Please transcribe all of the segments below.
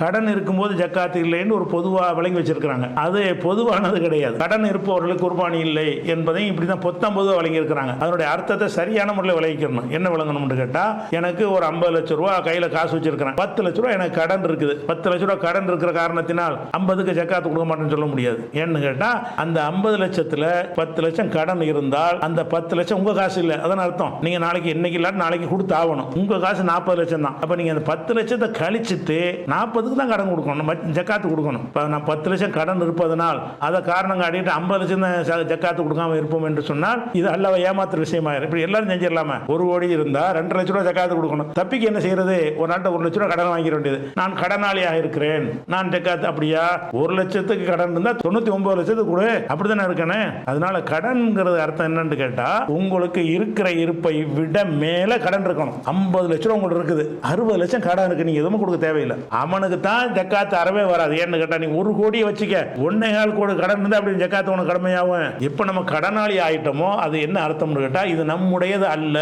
கடன் இருக்கும்போது ஜக்காத்து இல்லைன்னு ஒரு பொதுவாக விளங்கி வச்சிருக்கிறாங்க. அது பொதுவானது கிடையாது. கடன் இருப்பவர்களுக்கு குர்பானி இல்லை என்பதையும் இப்படி தான் பொத்தம் பொதுவாக வழங்கியிருக்கிறாங்க அதனுடைய அர்த்தத்தை சரியான முறையில் விளைவிக்கணும் என்ன விளங்கணும்னு கேட்டால் எனக்கு ஒரு ஐம்பது லட்ச ரூபா கையில் காசு வச்சிருக்கிறேன் பத்து லட்ச ரூபா எனக்கு கடன் இருக்குது. பத்து லட்ச ரூபா கடன் இருக்கிற காரணத்தினால் ஐம்பதுக்கு ஜக்காத்து கொடுக்க மாட்டேன்னு சொல்ல முடியாது. ஏன்னு கேட்டால் அந்த ஐம்பது லட்சத்தில் பத்து லட்சம் கடன் இருந்தால் அந்த பத்து லட்சம் உங்கள் காசு இல்லை. அதான் அர்த்தம். நீங்கள் நாளைக்கு இன்னைக்கு இல்லாட்டி நாளைக்கு கொடுத்து ஆகணும் உங்கள் காசு நாற்பது லட்சம் தான் அப்போ நீங்கள் அந்த பத்து லட்சத்தை கழிச்சிட்டு நாற்பதுக்கு தான் கடன் கொடுக்கணும். ஜக்காத்து கொடுக்கணும். இப்போ நான் பத்து லட்சம் கடன் இருப்பதனால் அதை காரணம் காட்டிட்டு ஐம்பது லட்சம் தான் ஜக்காத்து கொடுக்காம இருப்போம் என்று சொன்னால் இது அல்லவ ஏமாத்துற விஷயமாயிரும் இப்படி எல்லாரும் செஞ்சிடலாமா. ஒரு கோடி இருந்தால் ரெண்டு லட்ச ரூபா ஜக்காத்து கொடுக்கணும். தப்பிக்கு என்ன செய்யறது? ஒரு நாட்டை ஒரு லட்ச ரூபா கடன் வாங்கிட வேண்டியது. நான் கடனாளியாக இருக்கிறேன். நான் ஜக்காத்து அப்படியா? ஒரு லட்சத்துக்கு கடன் இருந்தால் தொண்ணூற்றி ஒன்பது லட்சத்துக்கு கொடு. அப்படிதானே இருக்கனே? அதனால கடன்ங்கிறது அர்த்தம் என்னன்னு கேட்டால் உங்களுக்கு இருக்கிற இருப்பை விட மேலே கடன் இருக்கணும். ஐம்பது லட்ச ரூபா உங்களுக்கு இருக்குது. அறுபது லட்சம் கடன் இருக்கு. நீங்க எதுவும் கொடுக்க தேவையில்லை. அவனுக்கு தான் ஜக்காத்து அறவே வராது. ஏன்னு கேட்டா நீ ஒரு கோடியை வச்சுக்க. ஒன்னே கால் கோடி கடன் இருந்தா அப்படி ஜக்காத்து உனக்கு கடமையாகும்? இப்போ நம்ம கடனாளி ஆயிட்டோமோ அது என்ன அர்த்தம்னு கேட்டா இது நம்முடையது அல்ல.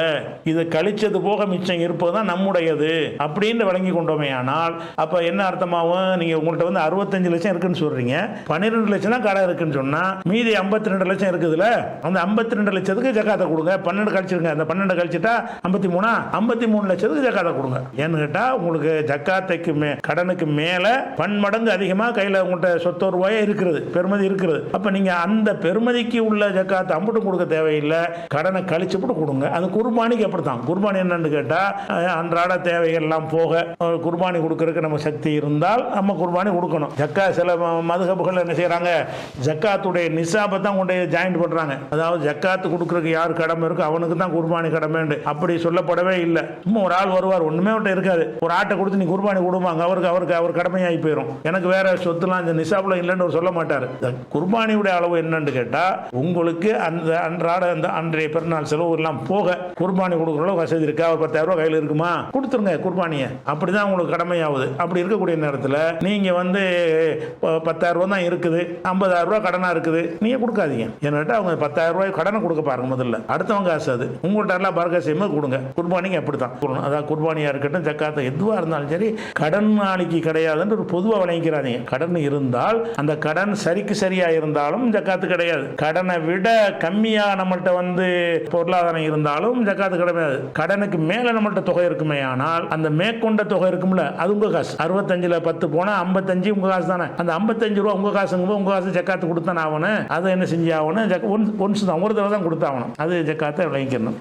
இது கழிச்சது போக மிச்சம் இருப்பது தான் நம்முடையது அப்படின்னு விளங்கி கொண்டோமே ஆனால் அப்ப என்ன அர்த்தமாகும்? நீங்க உங்கள்ட்ட வந்து அறுபத்தஞ்சு லட்சம் இருக்குன்னு சொல்றீங்க. பன்னிரெண்டு லட்சம் தான் கடன் இருக்குன்னு சொன்னா மீதி ஐம்பத்தி ரெண்டு லட்சம் இருக்குதுல்ல? அந்த ஐம்பத்தி ரெண்டு லட்சத்துக்கு ஜக்காத்தை கொடுங்க. பன்னெண்டு கழிச்சிருங்க. அந்த பன்னெண்டு கழிச்சிட்டா ஐம்பத்தி மூணா? ஐம்பத்தி மூணு லட்சத்துக்கு ஜக்காத்தை கொடுங்க. ஏன்னு கேட்டா உங்களுக்கு ஜக்காத்தைக்கு கடனுக்கு கடனுக்கு மேலே பன்மடங்கு அதிகமாக கையில் உங்கள்கிட்ட சொத்து ரூபாயே இருக்கிறது பெருமதி இருக்கிறது. அப்போ நீங்கள் அந்த பெருமதிக்கு உள்ள ஜக்காத்தை அம்புட்டு கொடுக்க தேவையில்லை. கடனை கழிச்சு போட்டு கொடுங்க. அது குர்பானிக்கு அப்படித்தான். குர்பானி என்னன்னு கேட்டால் அன்றாட தேவைகள்லாம் எல்லாம் போக குர்பானி கொடுக்கறதுக்கு நம்ம சக்தி இருந்தால் நம்ம குர்பானி கொடுக்கணும். ஜக்கா சில மதுகப்புகள் என்ன செய்கிறாங்க ஜக்காத்துடைய நிசாபை தான் கொண்டு ஜாயின் பண்ணுறாங்க அதாவது ஜக்காத்து கொடுக்கறதுக்கு யார் கடமை இருக்கோ அவனுக்கு தான் குர்பானி கடமைண்டு அப்படி சொல்லப்படவே இல்லை. சும்மா ஒரு ஆள் வருவார். ஒன்றுமே அவர்கிட்ட இருக்காது. ஒரு ஆட்டை கொடுத்து நீ குர்பானி கொடுப்பாங்க அவருக்கு அவருக்கு அவர் கடமையாகி போயிடும் எனக்கு வேற சொத்துலாம் இந்த நிசாப்ல இல்லைன்னு அவர் சொல்ல மாட்டார். இந்த குர்பானியுடைய அளவு என்னன்னு கேட்டால் உங்களுக்கு அந்த அன்றாட அந்த அன்றைய பிறநாள் செலவு எல்லாம் போக குர்பானி கொடுக்குற அளவு வசதி இருக்கா? ஒரு பத்தாயிரம் ரூபாய் கையில் இருக்குமா? கொடுத்துருங்க குர்பானியை. அப்படிதான் உங்களுக்கு கடமையாகுது. அப்படி இருக்கக்கூடிய நேரத்தில் நீங்கள் வந்து பத்தாயிரம் ரூபா தான் இருக்குது. ஐம்பதாயிரம் ரூபாய் கடனாக இருக்குது. நீங்கள் கொடுக்காதீங்க. ஏன்னாட்டா அவங்க பத்தாயிரம் ரூபாய் கடனை கொடுக்க பாருங்க முதல்ல. அடுத்தவங்க காசு அது. உங்கள்கிட்ட எல்லாம் பறக்க செய்யும்போது கொடுங்க. குர்பானிக்கு அப்படித்தான். கொடுக்கணும் அதான் குர்பானியாக இருக்கட்டும் ஜக்காத்தை எதுவாக இருந்தாலும் சரி கடன் நாளைக்கு கிடையாதுன்னு ஒரு பொதுவாக வழங்கிக்கிறாதீங்க கடன் இருந்தால் அந்த கடன் சரிக்கு சரியா இருந்தாலும் ஜக்காத்து கிடையாது. கடனை விட கம்மியாக நம்மள்ட்ட வந்து பொருளாதாரம் இருந்தாலும் ஜக்காத்து கிடையாது. கடனுக்கு மேல நம்மள்ட்ட தொகை இருக்குமே ஆனால் அந்த மேற்கொண்ட தொகை இருக்கும்ல அது உங்க காசு. அறுபத்தஞ்சுல பத்து போனா ஐம்பத்தஞ்சு உங்க காசு தானே. அந்த ஐம்பத்தஞ்சு ரூபா உங்க காசுங்க உங்க காசு ஜக்காத்து கொடுத்தானே ஆகணும் அதை என்ன செஞ்சு ஆகணும் ஒன்ஸ் ஒன்ஸ் தான். ஒரு தடவை தான் கொடுத்தாகணும். அது ஜக்காத்தை விளங்கிக்கணும்